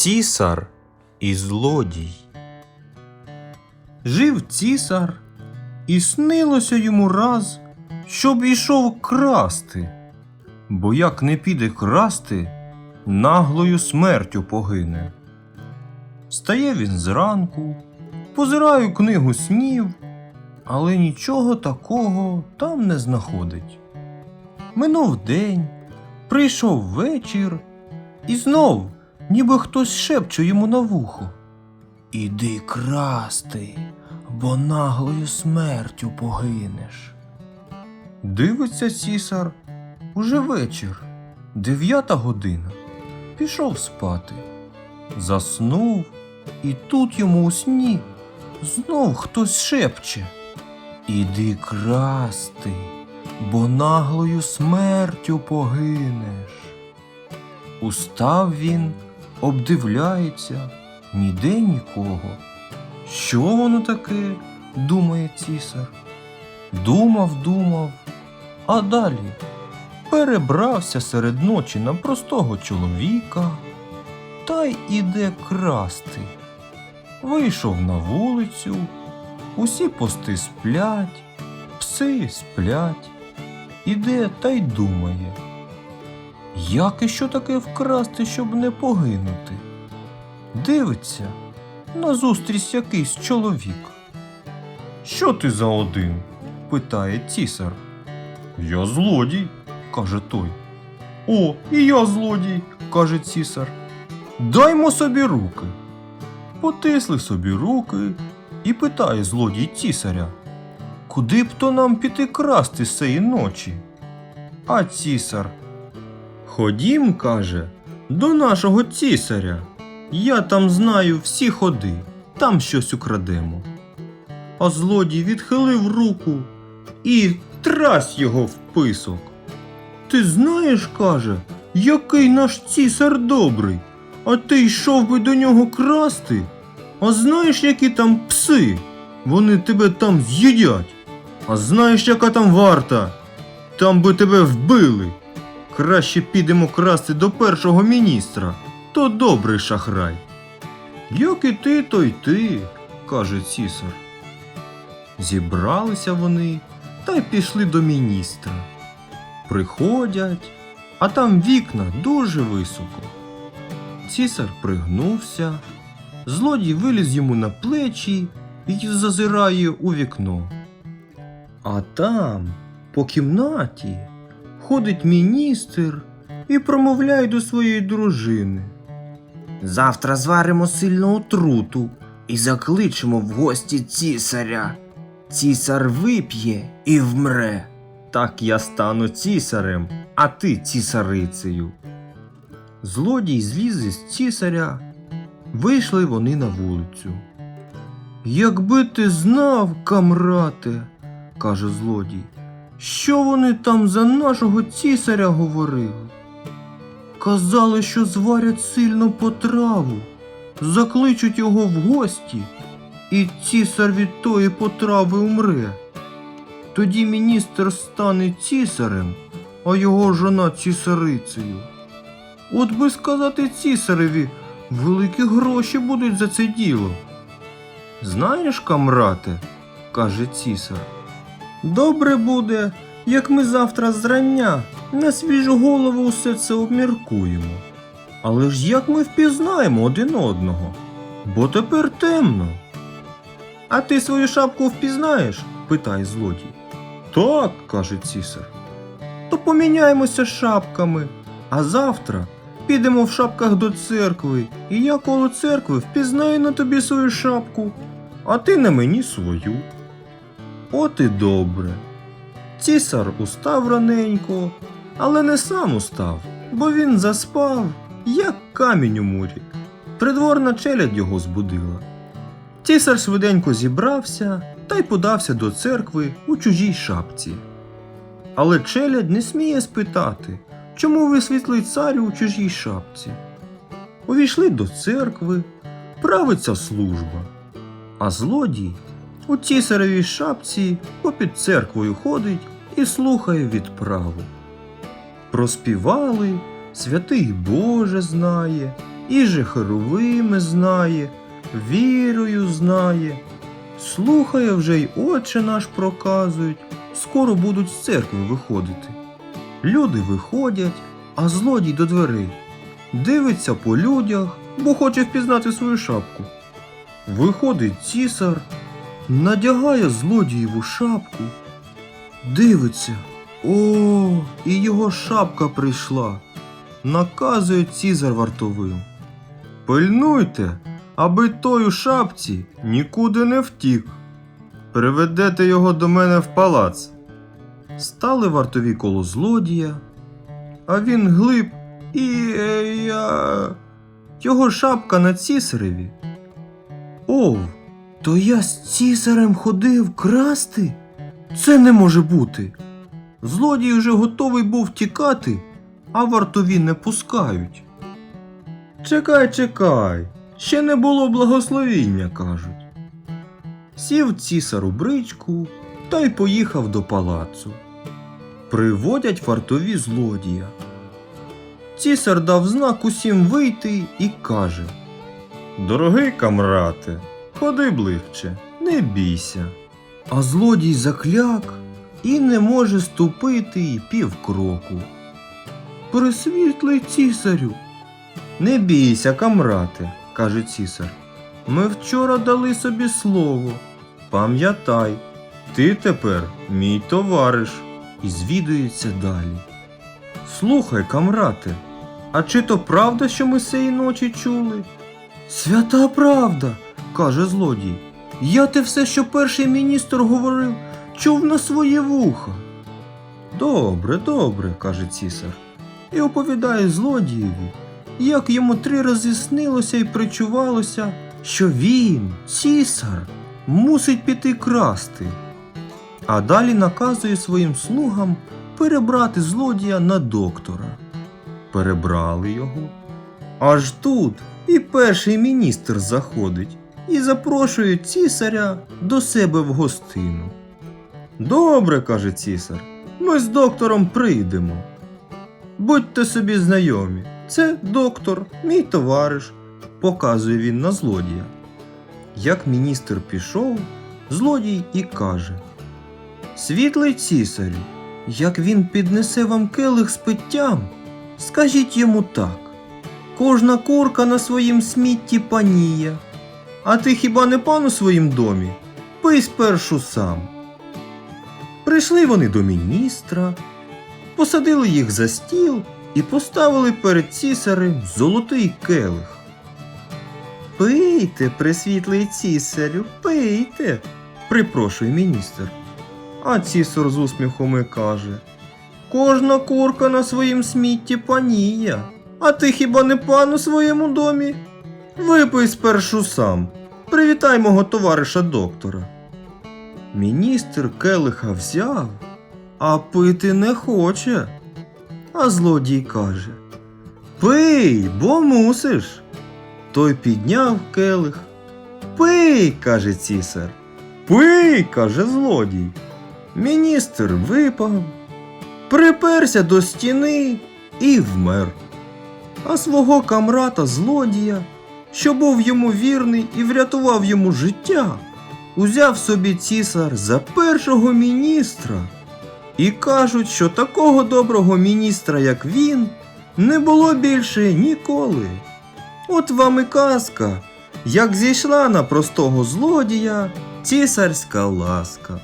Цісар і злодій. Жив цісар, і снилося йому раз, щоб ішов красти. Бо як не піде красти, наглою смертю погине. Стає він зранку, позирає книгу снів, але нічого такого там не знаходить. Минув день, прийшов вечір, і знов, ніби хтось шепче йому на вухо. Іди красти, бо наглою смертю погинеш. Дивиться цісар, уже вечір, дев'ята година. Пішов спати. Заснув, і тут йому у сні знов хтось шепче. Іди красти, бо наглою смертю погинеш. Устав він, обдивляється, ніде нікого. Що воно таке? думає цісар. Думав, думав, а далі перебрався серед ночі на простого чоловіка та й іде красти. Вийшов на вулицю, усі пости сплять, пси сплять, іде та й думає. Як і що таке вкрасти, щоб не погинути? Дивиться, назустріч якийсь чоловік. Що ти за один? питає цісар. Я злодій, каже той. О, і я злодій, каже цісар. Даймо собі руки. Потисли собі руки і питає злодій цісаря. Куди б то нам піти красти сеї ночі? А цісар. Ходім, каже, до нашого цісаря. Я там знаю всі ходи, там щось украдемо. А злодій відхилив руку і трась його в писок. Ти знаєш, каже, який наш цісар добрий, а ти йшов би до нього красти. А знаєш, які там пси? Вони тебе там з'їдять. А знаєш, яка там варта? Там би тебе вбили. Краще підемо красти до першого міністра, то добрий шахрай. Як і ти, то й ти, каже цісар. Зібралися вони та й пішли до міністра. Приходять, а там вікна дуже високо. Цісар пригнувся, злодій виліз йому на плечі і зазирає у вікно. А там, по кімнаті, ходить міністр і промовляє до своєї дружини. Завтра зваримо сильну отруту і закличемо в гості цісаря. Цісар вип'є і вмре. Так я стану цісарем, а ти цісарицею. Злодій зліз із цісаря. Вийшли вони на вулицю. Якби ти знав, камрате, каже злодій, що вони там за нашого цісаря говорили? Казали, що зварять сильну потраву, закличуть його в гості, і цісар від тої потрави умре. Тоді міністр стане цісарем, а його жона цісарицею. От би сказати цісареві, великі гроші будуть за це діло. Знаєш, камрате, каже цісар, добре буде, як ми завтра зрання на свіжу голову усе це обміркуємо. Але ж як ми впізнаємо один одного? Бо тепер темно. А ти свою шапку впізнаєш? питає злодій. Так, каже цісар. То поміняємося шапками, а завтра підемо в шапках до церкви, і я коло церкви впізнаю на тобі свою шапку, а ти на мені свою. От і добре. Цісар устав раненько, але не сам устав, бо він заспав, як камінь у мурі. Придворна челядь його збудила. Цісар швиденько зібрався та й подався до церкви у чужій шапці. Але челядь не сміє спитати, чому ви світлий царю у чужій шапці. Увійшли до церкви, правиться служба, а злодій у цісаревій шапці попід церквою ходить і слухає відправу. Проспівали, святий Боже знає, і же херовими знає, вірою знає. Слухає вже й отче наш проказують, скоро будуть з церкви виходити. Люди виходять, а злодій до дверей. Дивиться по людях, бо хоче впізнати свою шапку. Виходить цісар, надягає злодієву шапку, дивиться. О, і його шапка прийшла. Наказує цізар вартовим. Пильнуйте, аби той у шапці нікуди не втік. Приведете його до мене в палац. Стали вартові коло злодія, а він глиб і е, я. Його шапка на цісареві. О, то я з цісарем ходив красти? Це не може бути. Злодій уже готовий був тікати, а вартові не пускають. Чекай, чекай, ще не було благословіння, кажуть. Сів цісар у бричку та й поїхав до палацу. Приводять вартові злодія. Цісар дав знак усім вийти і каже: Дорогий камрате, ходи ближче, не бійся. А злодій закляк і не може ступити й півкроку. Пресвітлий цісарю. Не бійся, камрате, каже цісар. Ми вчора дали собі слово. Пам'ятай, ти тепер мій товариш, і звідується далі. Слухай, камрате, а чи то правда, що ми сеї ночі чули? Свята правда, каже злодій. Я те все, що перший міністр говорив, чув на своє вуха. Добре, добре, каже цісар, і оповідає злодієві, як йому три рази снилося і причувалося, що він, цісар, мусить піти красти. А далі наказує своїм слугам перебрати злодія на доктора. Перебрали його. Аж тут і перший міністр заходить і запрошує цісаря до себе в гостину. Добре, каже цісар, ми з доктором прийдемо. Будьте собі знайомі, це доктор, мій товариш, показує він на злодія. Як міністр пішов, злодій і каже: Світлий цісарю, як він піднесе вам келих з питтям, скажіть йому так. Кожна курка на своїм смітті паніє, а ти хіба не пан у своїм домі? Пий спершу сам. Прийшли вони до міністра, посадили їх за стіл і поставили перед цісарем золотий келих. Пийте, пресвітлий цісарю, пийте, припрошує міністр. А цісар з усміхом і каже Кожна курка на своїм смітті паніє, а ти хіба не пан у своєму домі? Випий спершу сам. Привітай мого товариша доктора. Міністр келиха взяв, а пити не хоче. А злодій каже Пий, бо мусиш. Той підняв келих. Пий, каже цісар. Пий, каже злодій. Міністр випав, приперся до стіни і вмер. А свого камрата злодія, що був йому вірний і врятував йому життя, узяв собі цісар за першого міністра. І кажуть, що такого доброго міністра, як він, не було більше ніколи. От вам і казка, як зійшла на простого злодія цісарська ласка.